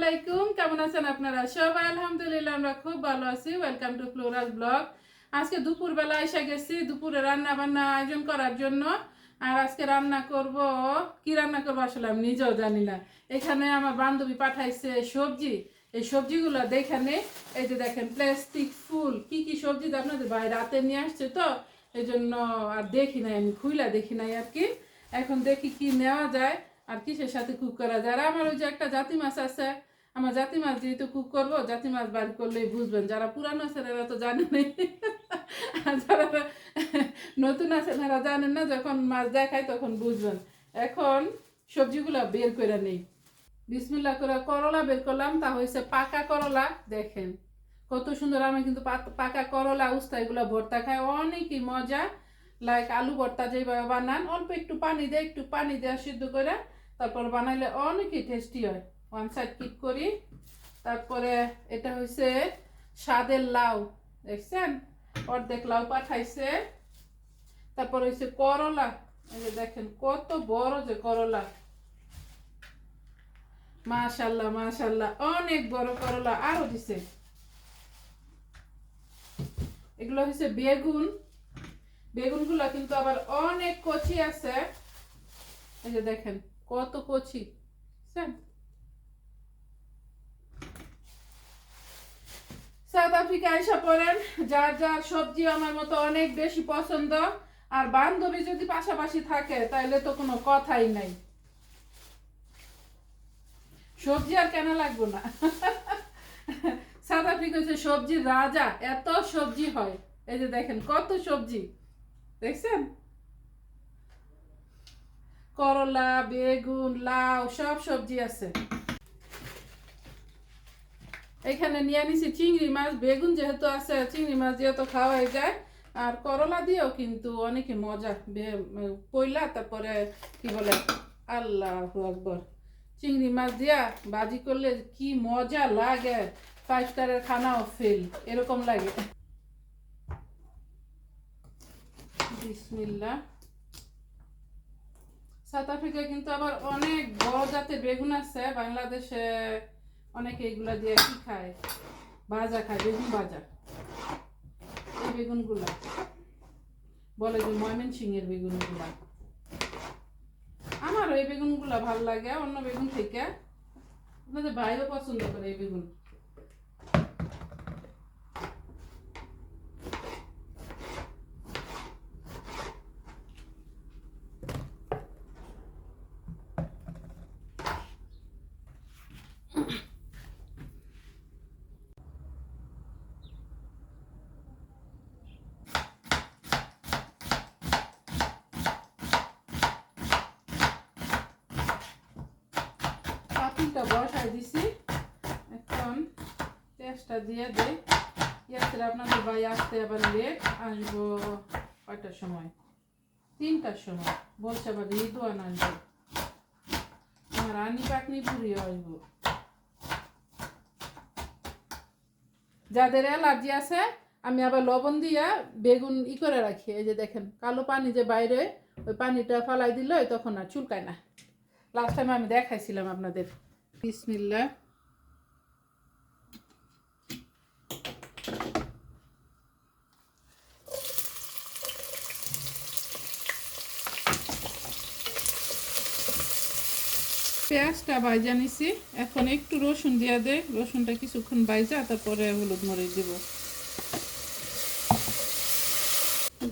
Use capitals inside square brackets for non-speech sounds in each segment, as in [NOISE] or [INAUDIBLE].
আলাইকুম, কেমন আছেন আপনারা? সবাই আলহামদুলিল্লাহ, আমরা খুব ভালো আছি। ওয়েলকাম টু ফ্লোরাল ব্লগ আজকে দুপুরবেলা এসে গেছি দুপুরে রান্না বান্না আয়োজন করার জন্য। আর আজকে রান্না করব, কি রান্না করব আসলে আমি নিজেও জানি না। এখানে আমার বান্ধবী পাঠাইছে সবজি। এই সবজিগুলো দেখেনে এই যে দেখেন প্লাস্টিক ফুল। কি কি সবজি আপনাদের ভাই রাতে নিয়ে আসছে তো? এই জন্য আর দেখি নাই, আমি খুইলা দেখি নাই আর কি। এখন দেখি কি নেওয়া যায়। আর কিসের সাথে কুক করা যায়। আর আমার ওই যে একটা জাতি মাছ আছে আমার জাতি মাছ যেহেতু কুক করব, জাতি মাছ বাড়ি করলেই বুঝবেন। যারা পুরানো এরা তো জানেন নাই। আর যারা নতুন আছেন এরা জানেন না, যখন মাছ দেখায় তখন বুঝবেন। এখন সবজিগুলো বের করে নেই। বিসমিল্লা করে করলা বের করলাম, তা হয়েছে পাকা করলা, দেখেন। কত সুন্দর, আমি কিন্তু পাকা করলা, উস্তা, এগুলো ভর্তা খাই। অনেকই মজা। লাইক আলু ভর্তা যেভাবে বানান, অল্প একটু পানি দেয়, একটু পানি দেওয়া সিদ্ধ করে তারপর বানাইলে অনেকই টেস্টি হয়। ওয়ান সাইড কিপ করি, তারপরে এটা হয়েছে স্বাদের লাউ, দেখছেন? অর্ধেক লাউ পাঠাইছে। তারপর হয়েছে করলা, এই যে দেখেন কত বড় যে করলা। মাশাল্লাহ মাশাল্লাহ অনেক বড় করলা, আরও দিছে। এগুলো হচ্ছে বেগুন। বেগুনগুলো কিন্তু আবার অনেক কচি আছে। এই যে দেখেন কত কচি, বুঝছেন? সাউথ আফ্রিকা আইসা পড়েন যার যার সবজি আমার মতো অনেক বেশি পছন্দ, আর বান্ধবী যদি পাশাপাশি থাকে তাহলে তো কোনো কথাই নাই। সবজি আর কেন লাগবো না। সাউথ আফ্রিকা হচ্ছে সবজির রাজা, এত সবজি হয়। এই যে দেখেন, কত সবজি। দেখছেন? করলা, বেগুন, লাউ, সব সবজি আছে। এখানে নিয়ে নিছি চিংড়ি মাছ, বেগুন যেহেতু আছে, চিংড়ি মাছ দিয়ে তো খাওয়াই যায়। আর করলা দিয়েও কিন্তু অনেকে মজা কইলা তারপরে কি বলে, আল্লাহ আকবর। চিংড়ি মাছ দিয়া বাজি করলে কি মজা লাগে। ফাইভ স্টারের খানাও ফেল এরকম লাগে। সাউথ আফ্রিকায় কিন্তু আবার অনেক বড় জাতের বেগুন আছে, বাংলাদেশে অনেকে এগুলা দিয়ে কি খায়? ভাজা খায়, বেগুন ভাজা। এই বেগুনগুলা। বলে যে ময়মন সিংয়ের বেগুনগুলা। আমারও এই বেগুনগুলা ভালো লাগে, অন্য বেগুন থেকে। আপনাদের ভাইও পছন্দ করে এই বেগুন পাতিলটা বসাই দিছি এখন পেঁয়াজটা দিয়ে দেই। পেঁয়াজটা আপনাদের ভাই আসতে আবার লেট আসব কয়টার সময়? তিনটার সময়। বলছে আবার রিদুয়ান আসবে আমার আনি পাকনি পুরি আসব। যাদের অ্যালার্জি আছে, আমি আবার লবণ দিয়া বেগুন ই করে রাখি। এই যে দেখেন, কালো পানি যে বাইরে, ওই পানিটা ফালাই দিলে তখন আর চুলকায় না। লাস্ট টাইম আমি দেখাইছিলাম আপনাদের। বিসমিল্লা পেঁয়াজটা বাইজা নিছি। এখন একটু রসুন দিয়া দে, রসুনটা কিছুক্ষণ বাইজা তারপরে হলুদ মরিচ দিব।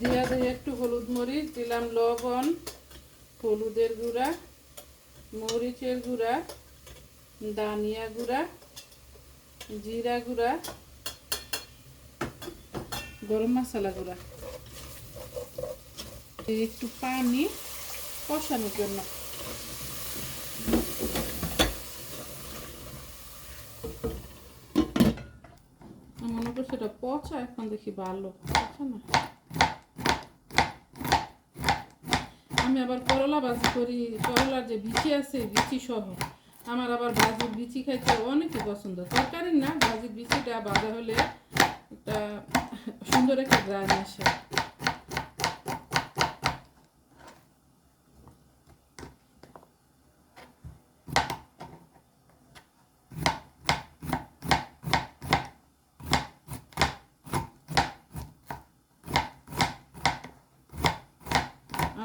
দিয়া দে একটু হলুদ মরিচ, দিলাম লবণ, হলুদের গুঁড়া, মরিচের গুঁড়া, দানিয়া গুঁড়া, জিরা গুঁড়া, গরম মশলা গুঁড়া। একটু পানি কষানোর জন্য। মনে করছি এটা পচা, এখন দেখি ভালো না। আমি আবার করলা ভাজি করি, করলার যে বিচি আছে বিচি সহ। আমার আবার ভাজির বিচি খাইতে অনেকই পছন্দ। তরকারি না, ভাজির বিচিটা বাজা হলে একটা সুন্দর একটা গ্রান আসে।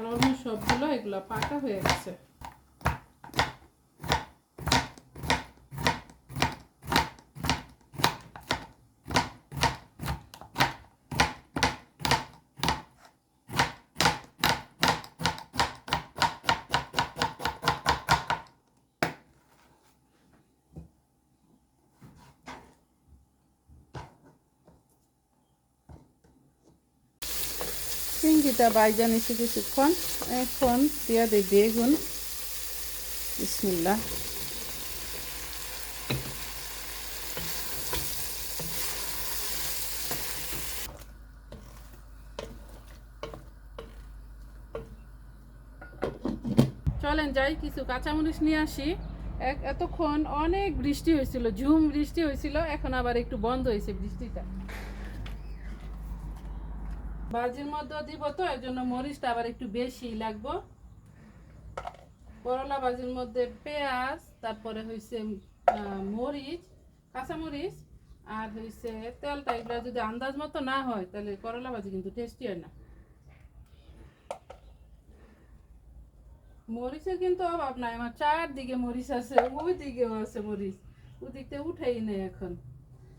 অলমোস্ট সবগুলো এগুলো পাকা হয়ে গেছে। চিংড়িটা বাইজা নিছি কিছুক্ষণ। এখন দিয়া দিই বেগুন। বিসমিল্লা চলেন যাই, কিছু কাঁচামরিচ নিয়ে আসি। এক, এতক্ষণ অনেক বৃষ্টি হয়েছিল, ঝুম বৃষ্টি হয়েছিল, এখন আবার একটু বন্ধ হয়েছে বৃষ্টিটা। বাজির মধ্যে দিব তো, এর জন্য মরিচটা আবার একটু বেশি লাগবো। করলা বাজির মধ্যে পেঁয়াজ, তারপরে হয়েছে মরিচ কাঁচামরিচ আর হয়েছে তেলটা, এগুলো যদি আন্দাজ মতো না হয়, তাহলে করলা ভাজি কিন্তু টেস্টি হয় না। মরিচের কিন্তু অভাব নাই, আমার চারদিকে মরিচ আছে ওই দিকেও আছে মরিচ। ওই দিক থেকে উঠেই নেই এখন।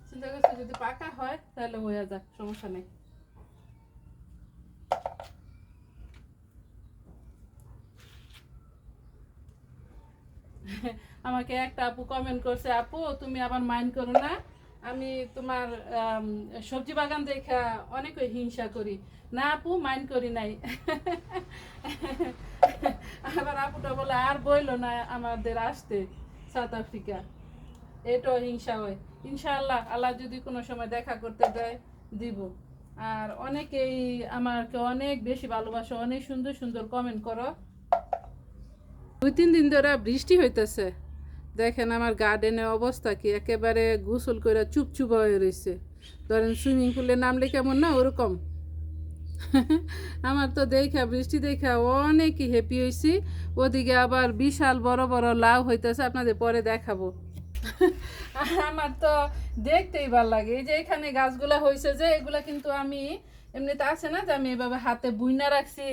চিন্তা করছি যদি পাকা হয়, তাহলে হয়ে যাক, সমস্যা নেই। আমাকে একটা আপু কমেন্ট করছে, আপু, তুমি আবার মাইন্ড করো না। আমি তোমার সবজি বাগান দেখা অনেক হিংসা করি। না আপু মাইন্ড করি নাই। আবার আপুটা বলে, আর বইলো না আমাদের আসতে সাউথ আফ্রিকা এটাও হিংসা হয়। ইনশাআল্লাহ আল্লাহ যদি কোনো সময় দেখা করতে দেয়, দিব। আর অনেকেই আমাকে অনেক বেশি ভালোবাসো, অনেক সুন্দর সুন্দর কমেন্ট করো। দুই তিন দিন ধরে বৃষ্টি হইতেছে। দেখেন আমার গার্ডেনের অবস্থা কি, একেবারে গোসল করে চুপচুপ হয়ে রয়েছে ধরেন সুইমিং পুলে নামলে কেমন না ওরকম। আমার তো দেখা, বৃষ্টি দেখা অনেকই হ্যাপি হয়েছি ওদিকে আবার বিশাল বড় বড় লাউ হইতেছে, আপনাদের পরে দেখাবো। আমার তো দেখতেই ভালো লাগে। এই যে এখানে গাছগুলা হয়েছে যে, এগুলা কিন্তু আমি, এমনিতে আছে না যে আমি এভাবে হাতে বুইনা রাখছি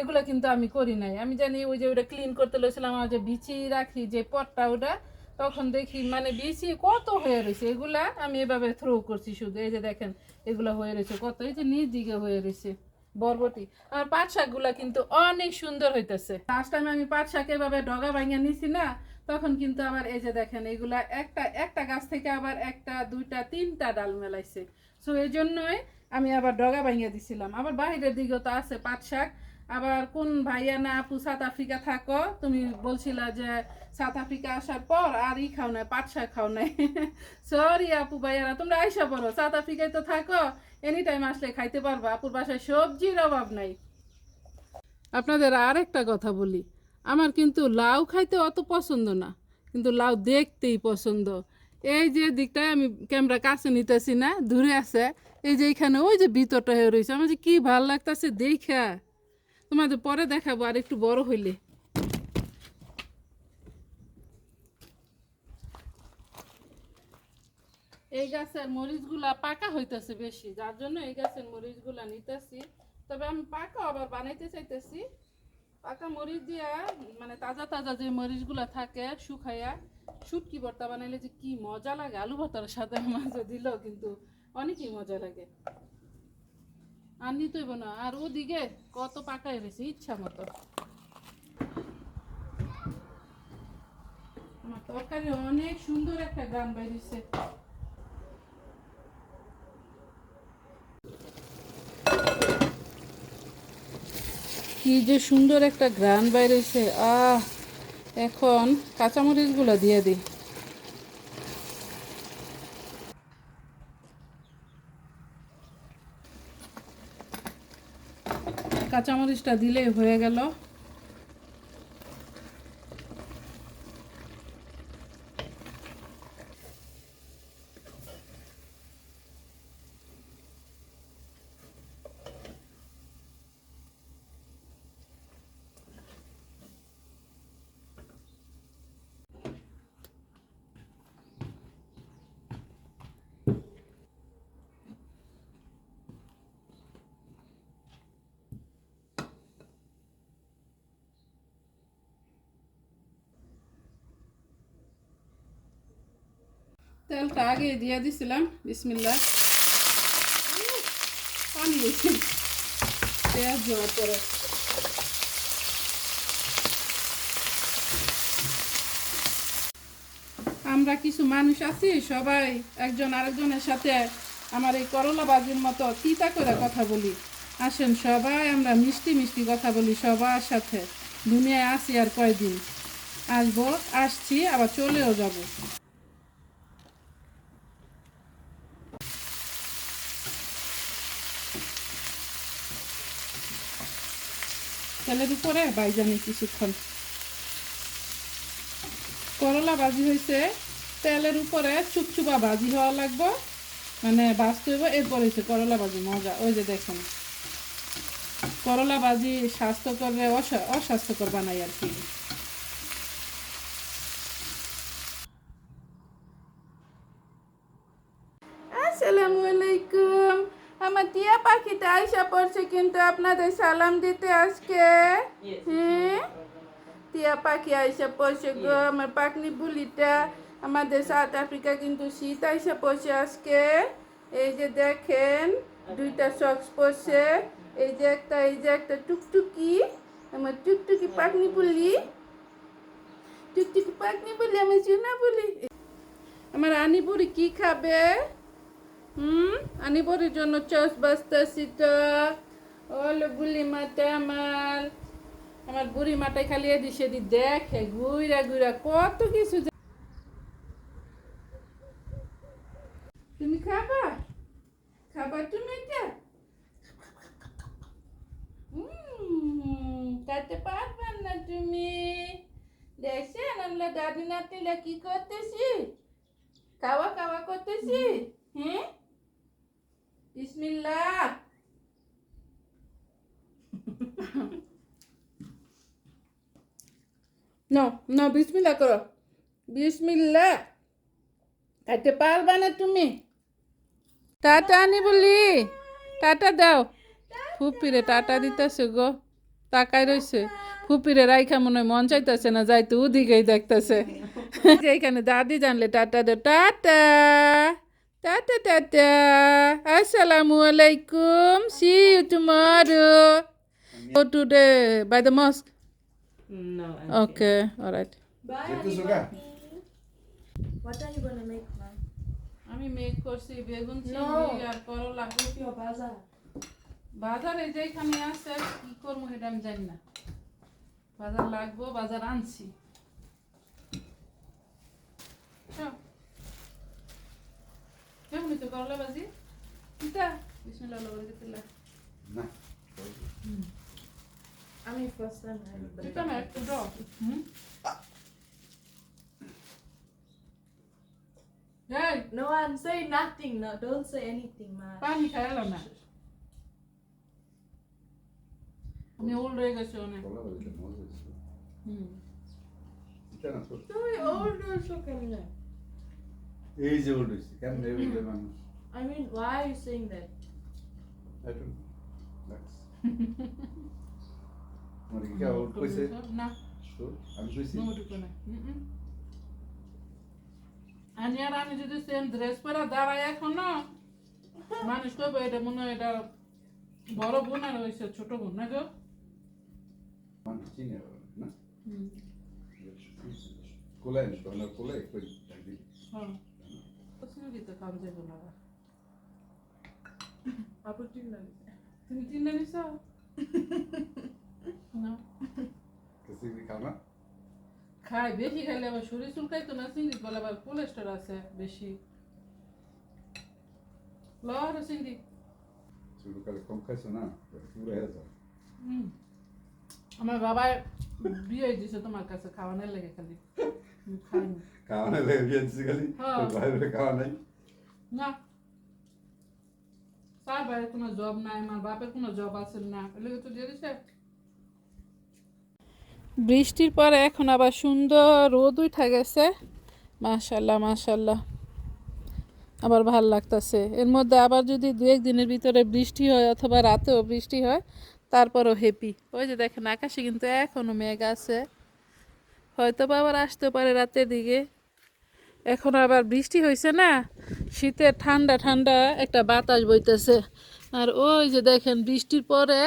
এগুলো কিন্তু আমি করি নাই। আমি জানি ওই যে ওটা ক্লিন করতে লইছিলাম আমার যে বিচি রাখি, যে পটটা ওটা, তখন দেখি মানে বিচি কত হয়ে রয়েছে এগুলা আমি এভাবে থ্রো করছি শুধু। এই যে দেখেন, এগুলো হয়ে রয়েছে কত, এই যে নিচ দিকে হয়ে রয়েছে বরবটি। আমার পাট শাকগুলা কিন্তু অনেক সুন্দর হইতেছে। লাস্ট টাইম আমি পাট শাক এভাবে ডগা ভাঙিয়ে নিছি না, তখন কিন্তু আবার এই যে দেখেন, এগুলা একটা একটা গাছ থেকে আবার একটা, দুইটা, তিনটা ডাল মেলাইছে। সো এই জন্যই আমি আবার ডগা ভাঙিয়ে দিছিলাম। আবার বাইরের দিকেও তো আছে পাট শাক আবার কোন ভাইয়া না আপু সাউথ আফ্রিকা থাকো, তুমি বলছিলা যে সাউথ আফ্রিকা আসার পর আর ই খাও নাই পাট শাক খাও নাই সরি [LAUGHS] আপু ভাইয়ারা, তোমরা আইসা পড়ো, সাউথ আফ্রিকায় তো থাকো এনি টাইম আসলে খাইতে পারবা, আপুর বাসায় সবজির অভাব নাই। আপনাদের আর একটা কথা বলি, আমার কিন্তু লাউ খাইতে অত পছন্দ না, কিন্তু লাউ দেখতেই পছন্দ। এই যে দিকটায় আমি ক্যামেরা কাছে নিতেছি না, দূরে আছে, এই যে এখানে ওই যে ভিতরটা হয়ে রয়েছে, আমার যে কী ভালো লাগতেছে, দেখা। তোমাদের পরে দেখাবো, আর একটু বড় হইলে। এই গাছের মরিচগুলা পাকা হইতেছে বেশি, যার জন্য এই গাছের মরিচগুলা নিতেছি। তবে আমি পাকা আবার বানাইতে চাইতেছি। পাকা মরিচ দিয়া মানে তাজা তাজা যে মরিচগুলা থাকে শুকাইয়া, শুটকি ভর্তা বানাইলে যে কি মজা লাগে, আলু ভর্তার সাথে মাঝে দিলেও কিন্তু অনেকই মজা লাগে। আর নিতে না। আর ওদিকে কত পাকাই রয়েছে ইচ্ছা মতো। তরকারি অনেক সুন্দর একটা গান বাইরেছে কি যে সুন্দর একটা গ্রান বাইরেছে আহ, এখন কাঁচামরিচগুলো দিয়ে দিই। কাঁচামরিচটা দিলেই হয়ে গেল। তেলটা আগে দিয়ে দিছিলাম বিসমিল্লা পানি বেশি পেঁয়াজ দেওয়ার পরে। আমরা কিছু মানুষ আছি, সবাই একজন আরেকজনের সাথে আমার এই করলা বাজির মতো তিতা করে কথা বলি। আসেন সবাই, আমরা মিষ্টি মিষ্টি কথা বলি সবার সাথে। দুনিয়ায় আছি আর কয়দিন? আসব, আসছি, আবার চলেও যাব। তেলের উপরে বাইজানি কিছুক্ষণ। করলা ভাজি হয়েছে, তেলের উপরে চুপচুপা ভাজি হওয়া লাগবে মানে বাঁচতে হইব, এরপর হয়েছে করলা ভাজি, মজা। ওই যে দেখুন, করলা ভাজি স্বাস্থ্যকর, অসা- অস্বাস্থ্যকর বানাই আর কি আসসালামু আলাইকুম আমার টিয়া পাখিটা আইসা পড়ছে কিন্তু আপনাদের সালাম দিতে আজকে। হ্যাঁ টিয়া পাখি আইসা পড়ছে গো আমার পাকনি বুলিটা। আমাদের সাউথ আফ্রিকা কিন্তু শীত আইসা পড়ছে আজকে। এই যে দেখেন দুইটা সক্স পড়ছে এই যে একটা এই যে একটা টুকটুকি আমার টুকটুকি পাকনি বুলি। টুকটুকি পাকনি বলি আমি চুনা বলি। আমার আনি বুড়ি কি খাবে? হুম আনি বুড়ির জন্য চস বাস্তাছি তো ওলো বুলি মাটা আমার আমার বুড়ি মাটায় খালি এদি সেদি দেখে ঘুরা ঘুরা কত কিছু তুমি খাবা খাবা তুমি এটা খাইতে পারবে না তুমি দেখছেন আমরা দাদি নাতিরা কি করতেছি খাওয়া খাওয়া করতেছি হ্যাঁ বিসমিল্লাহ। No, no, বিসমিল্লাহ করো। বিসমিল্লাহ। খাইতে পারবা না তুমি। টাটা আনি বলি। টাটা দাও। ফুপিরে টাটা দিতেছে গো। তাকাই রইছে। ফুপিরে রাইখা মনে হয় মন চাইতেছে না যাইতে ওদিকেই দেখতেছে। [LAUGHS] যে এখানে দাদি জানলে টাটা দে টাটা। টাটা টাটা আসসালামু আলাইকুম see you tomorrow go to the by the mosque No. I'm okay all right suka? What are you gonna make, mom? আমি মেঘ করছি বেগুন চিংড়ি আর করলা Your bazaar. বাজারে যেখানে আছে কি করব সেটা আমি জানি না বাজার লাগবো বাজার আনছি চল। কেমন হইতো করলা বাজি কিতা বিসমিল্লাহ আল্লাহ বলে দিতে Nah. I mean, first time I have কিতা না একটু দাও হুম এই No, I'm saying nothing. No, don't say anything, man. পানি খাইলাম না আমি ওল্ড হয়ে গেছি অনেক Kolla vad lite mål হুম Titta na så. No, এই যে ওল্ড হইছে কেন এই মানুষ? I mean, why are you saying that? I don't know. That's. মানে কি ওল্ড কইছে? না। আমি কইছি। নোটুকু না। আমি আর আমি যদি সেম ড্রেস পরে দাঁড়াই এখনও মানুষ কইব এটা মনে হয় এটা বড় বোন আর হয়েছে ছোট বোন না গো? মানুষ চিনে না? কোলাই না তোমরা কোলাই কই হ্যাঁ। পছন্দ দিতে খাওয়া না put you তুমি চিনে নিছ না। কিছু খাও না? খাই বেশি খাইলে আবার শরীর চুলকাই তো না চিংড়ি বলে আবার কোলেস্ট্রল আছে বেশি। লর চিংড়ি শুরু কালে কম খাইছো না? পুরো হয়ে যাও আমার বাবা বিয়ে দিছে তোমার কাছে খাওয়ানোর লেগে খালি। খাইনি। খাওয়া না লেগে গিয়েছি খালি। বাইরে খাওয়া নাই না তার বাইরে কোনো জব নাই আমার বাপের কোনো জব আছে না এলেগে তো দিয়ে দিছে বৃষ্টির পরে এখন আবার সুন্দর রোদ উঠে গেছে। মাশাল্লাহ মাশাল্লাহ আবার ভালো লাগতেছে। এর মধ্যে আবার যদি দু এক দিনের ভিতরে বৃষ্টি হয় অথবা রাতেও বৃষ্টি হয় তারপরও হ্যাপি ওই যে দেখেন আকাশে কিন্তু এখনও মেঘ আছে। হয়তো বা আবার আসতে পারে রাতের দিকে। এখন আবার বৃষ্টি হয়েছে না শীতে ঠান্ডা ঠান্ডা একটা বাতাস বইতেছে। আর ওই যে দেখেন, বৃষ্টির পরে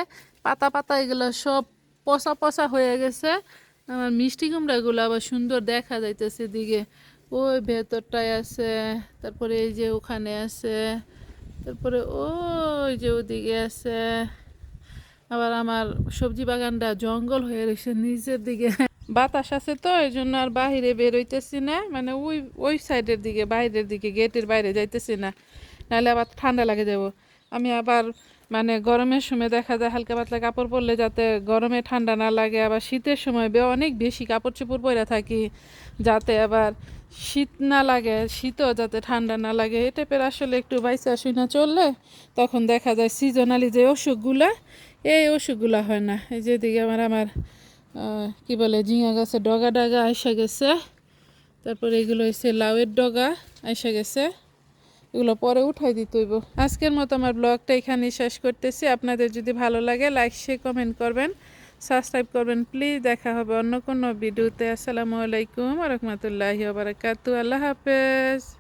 পাতা পাতা এগুলো সব পচা পচা হয়ে গেছে। আমার মিষ্টি কুমড়াগুলো আবার সুন্দর দেখা যাইতেছে দিকে ওই ভেতরটায় আছে, তারপরে এই যে ওখানে আছে, তারপরে ওই যে ওদিকে আছে। আবার আমার সবজি বাগানটা জঙ্গল হয়ে রয়েছে নিচের দিকে। বাতাস আছে তো, এই জন্য আর বাহিরে বের হইতেছি না। মানে ওই ওই সাইডের দিকে, বাইরের দিকে গেটের বাইরে যাইতেছি না। নাহলে আবার ঠান্ডা লাগে যাব। আমি আবার মানে গরমের সময় দেখা যায় হালকা পাতলা কাপড় পরলে যাতে গরমে ঠান্ডা না লাগে, আবার শীতের সময় বে অনেক বেশি কাপড় চোপড় পরে থাকি, যাতে আবার শীত না লাগে, শীতও যাতে ঠান্ডা না লাগে। এই টাইপের আসলে একটু বাইসা শুই না চললে, তখন দেখা যায় সিজনালি যে অসুখগুলা, এই অসুখগুলা হয় না। এই যেদিকে আমার আমার কি বলে, ঝিঙা গাছে ডগা ডগা আইসা গেছে। তারপরে এগুলো হচ্ছে লাউয়ের ডগা আইসা গেছে। এগুলো পরে উঠাই দিতে আজকের মতো আমার ব্লগটা এখানে শেষ করতেছি। আপনাদের যদি ভালো লাগে, লাইক শেয়ার কমেন্ট করবেন। সাবস্ক্রাইব করবেন প্লিজ দেখা হবে অন্য কোনো ভিডিওতে। আসসালামু আলাইকুম রহমতুল্লাহি বারাকাতু আল্লাহ হাফেজ।